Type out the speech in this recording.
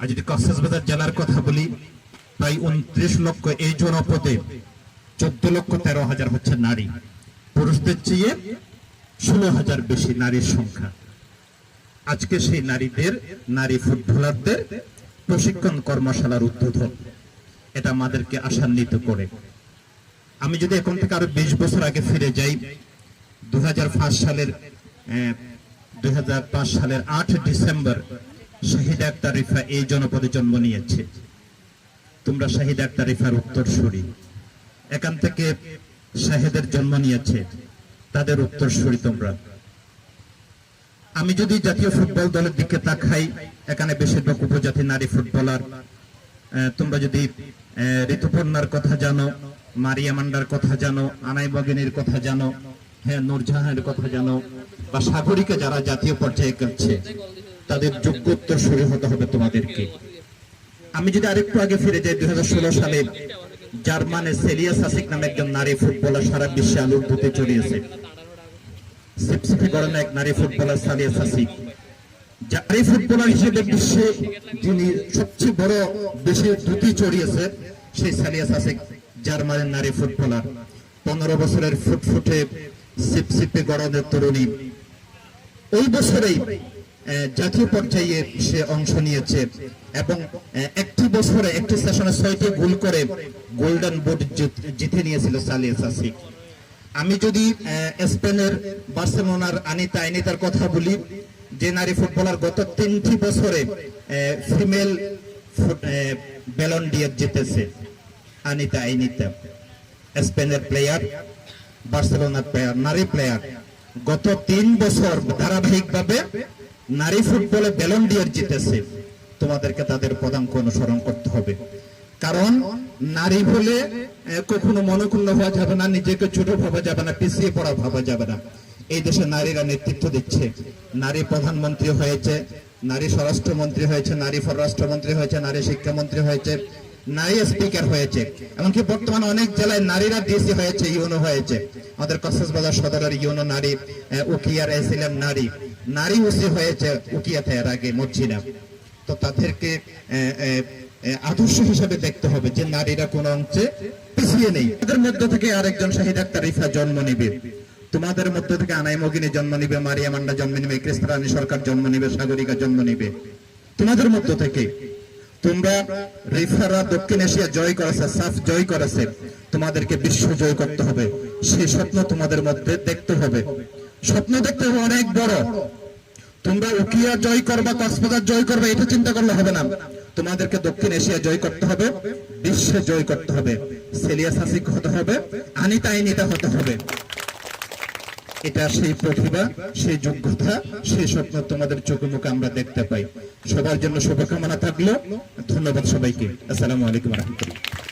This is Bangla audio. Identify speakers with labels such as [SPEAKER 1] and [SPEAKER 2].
[SPEAKER 1] আর যদি কক্সবাজার জেলার কথা বলি, প্রায় উনত্রিশ লক্ষ এই জনপদে চোদ্দ লক্ষ তেরো হাজার হচ্ছে নারী। পুরুষদের চেয়ে ষোলো হাজার বেশি নারীর সংখ্যা। আজকে সেই নারীদের, নারী ফুটবলারদের প্রশিক্ষণ কর্মশালার উদ্বোধন। এটা আমাদেরকে আশান্বিত করে। আমি যদি এখন থেকে আরও বিশ বছর আগে ফিরে যাই, দুই হাজার পাঁচ সালের দুই হাজার পাঁচ সালের আট ডিসেম্বর শাহিদ আক্তার রিফা এই জনপদে জন্ম নিয়েছে। তোমরা শাহিদ আক্তার রিফার উত্তরসূরি। এখান থেকে শাহেদের জন্ম নিয়েছে, তাদের উত্তরসূরি তোমরা। আমি যদি জাতীয় ফুটবল দলের দিকে তাকাই, এখানে বেশিরভাগ উপজাতি নারী ফুটবলার। তোমরা যদি ঋতুপর্ণার কথা জানো, মারিয়া মান্ডার কথা জানো, আনাই বগিনীর কথা জানো হ্যাঁ নূরজাহানের কথা জানো, বা সাগরিকা যারা জাতীয় পর্যায়ে খেলছে তাদের যোগ্য উত্তরসূরি হতে হবে তোমাদেরকে। আমি যদি আরেকটু আগে ফিরে যাই, দুই সালে জার্মানে সেলিয়া সাসিক নামে একজন নারী ফুটবলার সারা বিশ্বে আলোর দুতে চড়িয়েছে। গড়ানো এক নারী ফুটবলার সালিয়া সাসিক। নারী ফুটবলার হিসেবে বিশ্বে যিনি সবচেয়ে বড় দেশে দুটি চড়িয়েছে, সেই সালিয়া সাসিক জার্মানের নারী ফুটবলার। পনেরো বছরের ফুটফুটে সিপসিপে গড়নের তরুণী। ওই বছরেই জাতীয় পর্যায়ে সে অংশ নিয়েছে এবং একটি বছরে, একটি সেশনে ছয়টি গোল করে গোল্ডেন বুট জিতে নিয়েছিল সালিয়া সাসিক আমি যদি স্পেনের বার্সেলোনার আনিতা আইনিতার কথা বলি, যে নারী ফুটবলার গত তিনটি বছরে ফিমেল বেলন ডিয়ার জিতেছে, আনিতা আইনিতা। স্পেনের প্লেয়ার, বার্সেলোনার প্লেয়ার, নারী প্লেয়ার। গত তিন বছর ধারাবাহিকভাবে নারী ফুটবলে বেলন ডিয়ার জিতেছে, তোমাদেরকে তাদের পদাঙ্ক অনুসরণ করতে হবে। কারণ নারী বলে কখনো মনক্ষুণ্ণ হওয়া যাবে না, নিজেকে ছোট ভাবা যাবে না, পিছিয়ে পড়া ভাবা যাবে না। এই দেশে নারীরা নেতৃত্ব দিচ্ছে। নারী প্রধানমন্ত্রী হয়েছে, নারী স্বরাষ্ট্রমন্ত্রী হয়েছে, নারী পররাষ্ট্রমন্ত্রী হয়েছে, নারী শিক্ষামন্ত্রী হয়েছে, নারী স্পিকার হয়েছে। এমনকি বর্তমানে অনেক জেলায় নারীরা ডিসি হয়েছে, ইউনো হয়েছে। আমাদের কক্সবাজার সদরের ইউনো নারী উকিয়ার এসিলাম নারী। নারী ওসি হয়েছে উকিয়াতে এর আগে মর্জিনা তো তাদেরকে আদর্শ হিসেবে দেখতে হবে যে নারীরা কোন অংশে পিছিয়ে নেই। তাদের মধ্য থেকে আরেকজন শাহিদ আক্তার রিফা জন্ম নিবে। তোমাদের মধ্য থেকে আনাই মগিনী জন্ম নিবে, মারিয়া মান্ডা জন্ম নিবে কৃষ্ণরানী সরকার জন্ম নিবে, সাগরিকা জন্ম নিবে। তোমাদের মধ্য থেকে তোমরা রিফারা দক্ষিণ এশিয়া জয় করেছে, সাফ জয় করেছে, তোমাদেরকে বিশ্ব জয় করতে হবে। সেই স্বপ্ন তোমাদের মধ্যে দেখতে হবে। স্বপ্ন দেখতে হবে অনেক বড়। তোমরা উকিয়া জয় করবা, কক্সবাজার জয় করবে, এটা চিন্তা করলে হবে না। তোমাদেরকে দক্ষিণ এশিয়া জয় করতে হবে, বিশ্বে জয় করতে হবে। সেলিয়া সাসিক হতে হবে, আনিতা আইনিতা হতে হবে। এটা সেই প্রতিভা, সেই যোগ্যতা, সেই স্বপ্ন তোমাদের চোখে মুখে আমরা দেখতে পাই। সবার জন্য শুভকামনা থাকল। ধন্যবাদ সবাইকে। আসসালামু আলাইকুম রহমতুল্লাহ।